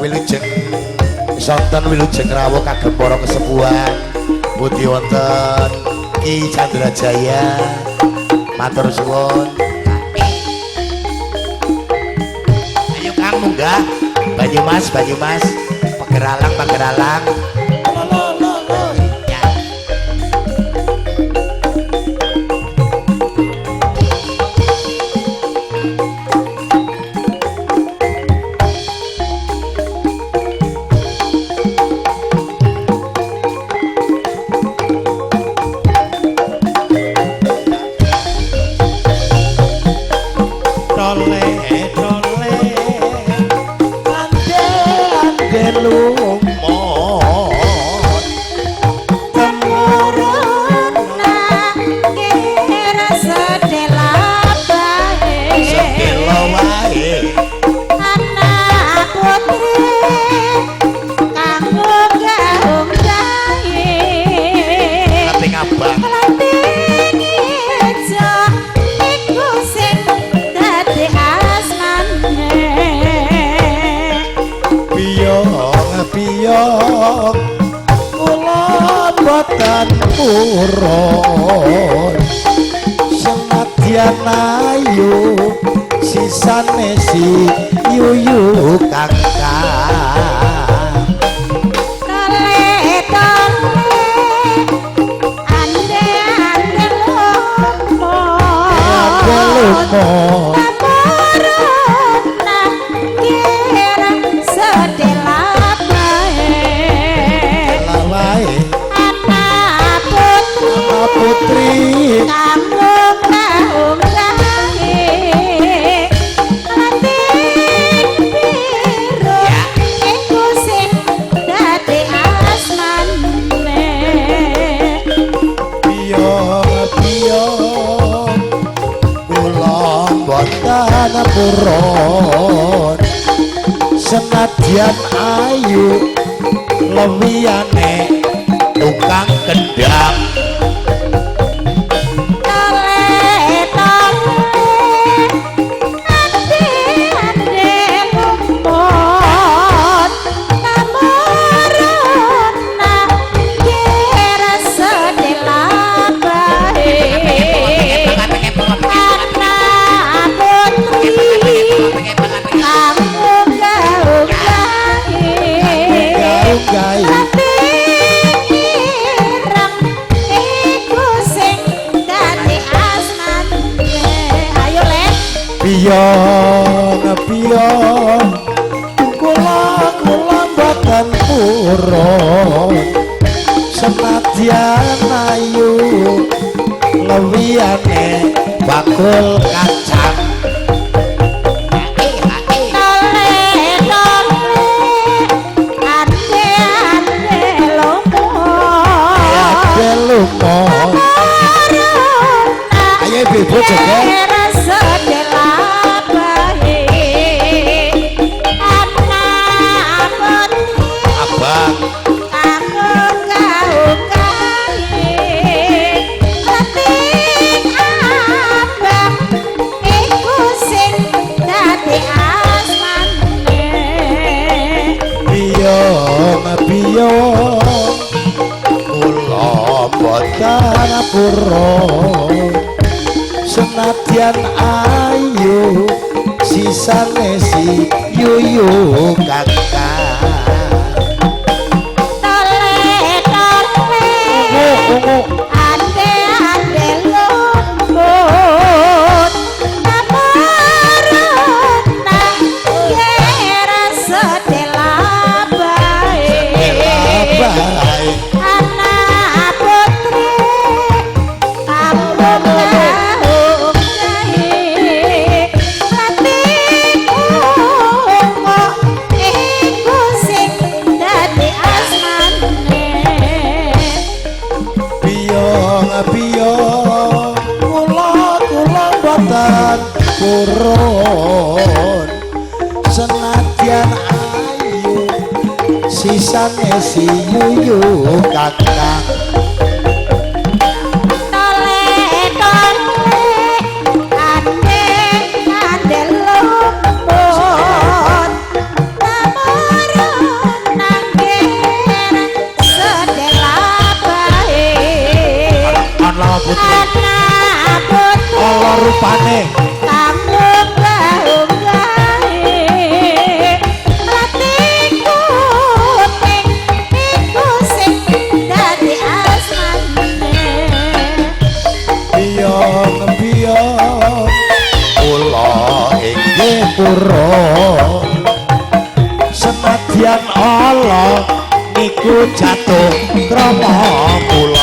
Wilujeng. Sonten Wilujeng rawuh kagem para kesepuhan Budi wonten Ki Chandra Jaya matur suwun. Ayo Kang munggah. Banyumas Banyumas. Pegeralang Pegeralang. Purun senadyan ayu lewiyane tukang kendang piyong piyong kula kula boten purun senadyan ayu lewiyane bakul kacang ade lumon ayo ibu ibu purun senadyan ayu sisane si yuyu kakak piyong kula kula boten purun. Senadyan ayu sisane si yuyu sampuro senadyan ala niku jatuh krama mulo